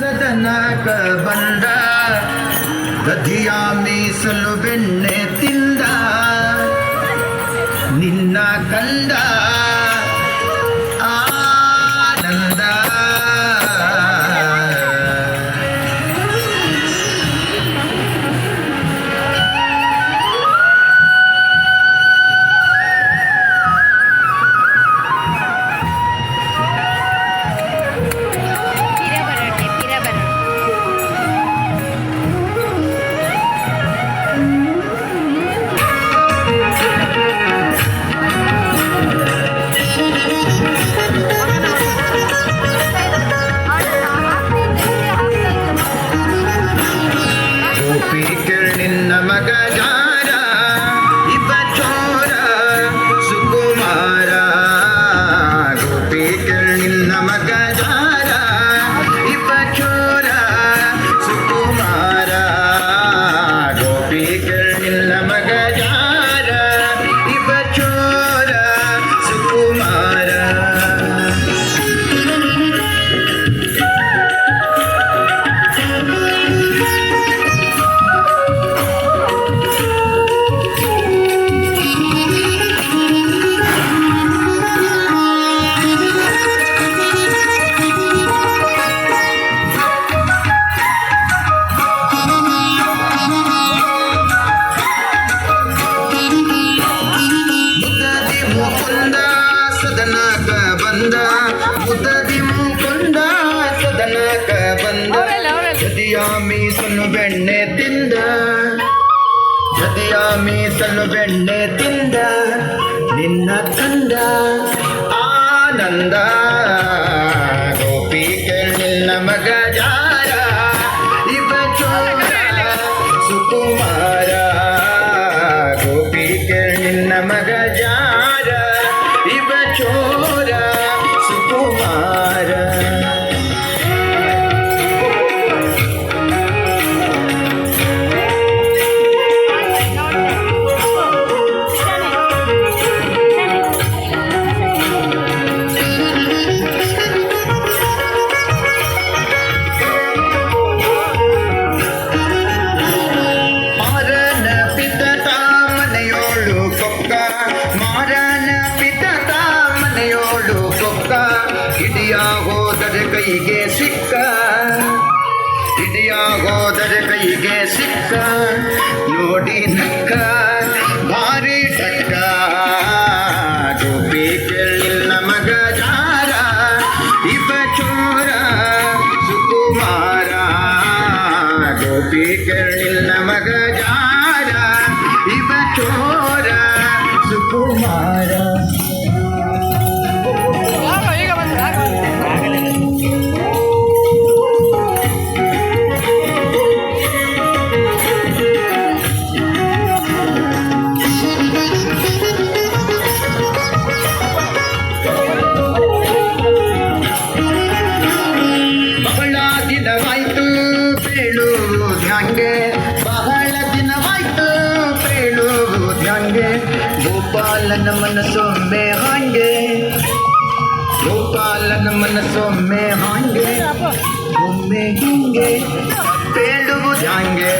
ಸದನಕ ಬಂದ ಗದಿಯ ಮೀಸಲು ಬೆಣ್ಣೆ ತಿಂದ. ನಿನ್ನ ಕಂದ ಬಂದ ಮುದದಿ ಮುಕುಂದ ಸದನಕ ಬಂದ. ಜದಿಯಾಮಿ ಸನ್ನು ಬೆಣ್ಣೆ ತಿಂದ. ಜದಿಯಾಮಿ ಸನ್ನು ಬೆಣ್ಣೆ ತಿಂದ. ನಿನ್ನ ತಂದ ಆನಂದ. ಗೋಪಿ ನಿನ್ನ ಮಗ ಜಾರ. ಇವ ಚೋರ ಸುಕುಮಾರ. ಗೋಪಿ ನಿನ್ನ ಮಗ ಜಾರ. ಇವ ಚೋರ ಕೈಗೆ ಸಿಕ್ಕ. ಇಡಿಯಾಗೋದರೆ ಕೈಗೆ ಸಿಕ್ಕ. ನೋಡಿ ನಕ್ಕ, ಭಾರಿ ಟಕ್ಕ ಟೋಪಿ ಕೇಳಿಲ್ಲ ಮಗ ಜಾರ ಇವ ಚೋರ, ಸುಕುಮಾರ. ಟೋಪಿ ಕೇಳಿಲ್ಲ ಮಗ ಜಾರ ಇವ ಚೋರ, ಸುಕುಮಾರ. ಬೀಳುವುದು ಹಂಗೆ ಬಹಳ ದಿನವಾಯ್ತು ಬೀಳುವುದು ಹಂಗೆ ಗೋಪಾಲನ ಮನಸ್ಸೊಮ್ಮೆ ಹಾಂಗೆ ಗೋಪಾಲನ ಮನಸ್ಸೊಮ್ಮೆ ಹಾಂಗೆ ಒಮ್ಮೆ ಹಿಂಗೆ ಬೇಡುವುದು ಹಂಗೆ